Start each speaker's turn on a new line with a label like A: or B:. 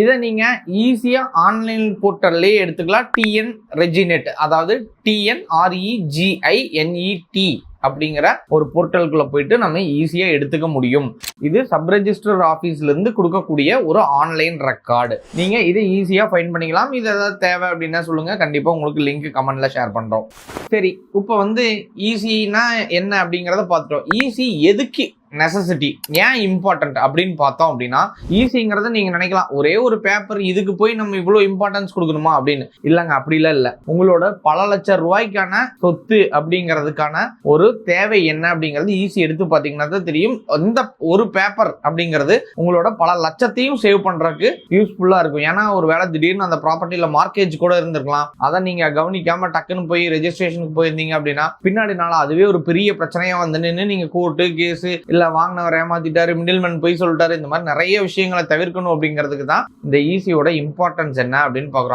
A: இதை நீங்கள் ஈஸியாக ஆன்லைன் போர்ட்டல்லே எடுத்துக்கலாம். டிஎன் ரெஜினெட் அதாவது டிஎன்ஆர்இஜிஐஎன்இடி அப்படிங்கிற ஒரு போர்ட்டலுக்குள்ள போயிட்டு நம்ம ஈஸியாக எடுத்துக்க முடியும். இது சப் ரெஜிஸ்டர் கொடுக்கக்கூடிய ஒரு ஆன்லைன் ரெக்கார்டு நீங்கள் இதை ஈஸியாக ஃபைன் பண்ணிக்கலாம். இது ஏதாவது தேவை அப்படின்னா சொல்லுங்கள் கண்டிப்பாக உங்களுக்கு லிங்க் கமெண்ட்டில் ஷேர் பண்ணுறோம் சரி இப்போ வந்து ஈஸினா என்ன அப்படிங்கிறத பார்த்துட்டோம் ஈஸி எதுக்கு நெசசிட்டி ஏன் இம்பார்ட்டன்ட் அப்படின்னு பார்த்தோம் அப்படின்னா ஈஸிங்கிறத நீங்க நினைக்கலாம் ஒரே ஒரு பேப்பர் இதுக்கு போய் நம்ம இவ்வளோ இம்பார்ட்டன்ஸ் கொடுக்கணுமா அப்படின்னு. இல்லைங்க அப்படிலாம் இல்லை. உங்களோட பல லட்சம் ரூபாய்க்கான சொத்து அப்படிங்கிறதுக்கான ஒரு தேவை என்ன அப்படிங்கிறது ஈஸி எடுத்து பார்த்தீங்கன்னா தான் தெரியும். அந்த ஒரு பேப்பர் அப்படிங்கிறது உங்களோட பல லட்சத்தையும் சேவ் பண்றதுக்கு யூஸ்ஃபுல்லாக இருக்கும். ஏன்னா ஒரு வேளை திடீர்னு அந்த ப்ராப்பர்ட்டியில் மார்க்கேஜ் கூட இருந்திருக்கலாம். அதை நீங்க கவனிக்காம டக்குன்னு போய் ரெஜிஸ்ட்ரேஷன் ஸ்டேஷனுக்கு போயிருந்தீங்க அப்படின்னா பின்னாடி அதுவே ஒரு பெரிய பிரச்சனையா வந்து நின்று நீங்க கோர்ட்டு கேஸு இல்ல வாங்கினவர் ஏமாத்திட்டாரு மிடில்மேன் போய் சொல்லிட்டாரு இந்த மாதிரி நிறைய விஷயங்களை தவிர்க்கணும் அப்படிங்கிறதுக்கு தான் இந்த ஈஸியோட இம்பார்ட்டன்ஸ் என்ன அப்படின்னு பார்க்குறோம்.